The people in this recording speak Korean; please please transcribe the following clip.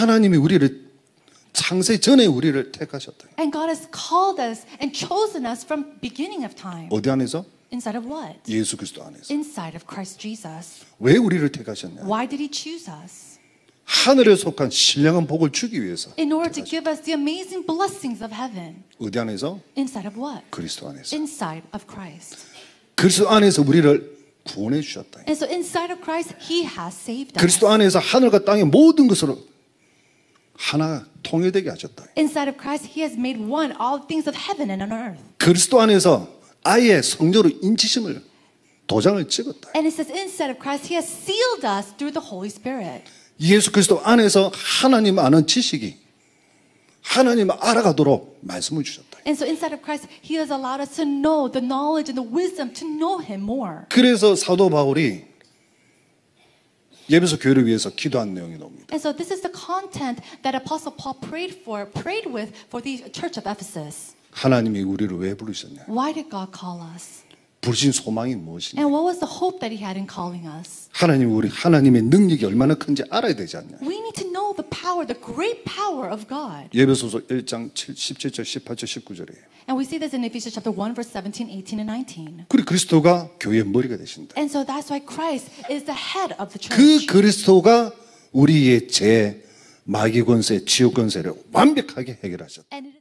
하나님이 우리를 창세 전에 우리를 택하셨다. And God has called us and chosen us from beginning of time. 어디 안에서? Inside of what? 예수 그리스도 안에서. Inside of Christ Jesus. 왜 우리를 택하셨냐? Why did he choose us? 하늘에 속한 신령한 복을 주기 위해서. In order to give us the amazing blessings of heaven. 어디 안에서? Inside of what? 그리스도 안에서. Inside of Christ. 그리스도 안에서 우리를 구원해 주셨다. And so inside of Christ, he has saved us. 그리스도 안에서 하늘과 땅의 모든 것으로 하나 통일되게 하셨다. Inside of Christ, he has made one all things of heaven and on earth. 그리스도 안에서 아예 성령으로 인치심을 도장을 찍었다. And it says inside of Christ, he has sealed us through the Holy Spirit. 예수 그리스도 안에서 하나님 아는 지식이 하나님을 알아가도록 말씀을 주셨다. And so inside of Christ, he has allowed us to know the knowledge and the wisdom to know him more. 그래서 사도 바울이 예배소 교회를 위해서 기도한 내용이 나옵니다. And so this is the content that Apostle Paul prayed for, prayed with for the church of Ephesus. 하나님이 우리를 왜 부르셨냐? Why did God call us? 부르신 소망이 무엇이냐? And what was the hope that he had in calling us? 하나님 우리 하나님의 능력이 얼마나 큰지 알아야 되지 않냐? We need to know the power, the great power of God. 예배소서 1장 7, 17절, 18절, 19절이에요. And we see this in Ephesians chapter 1, verse 17, 18, and 19. 그리고 그리스도가 교회의 머리가 되신다. And so that's why Christ is the head of the 그 church. 그리스도가 우리의 죄, 마귀 권세, 지옥 권세를 완벽하게 해결하셨다. And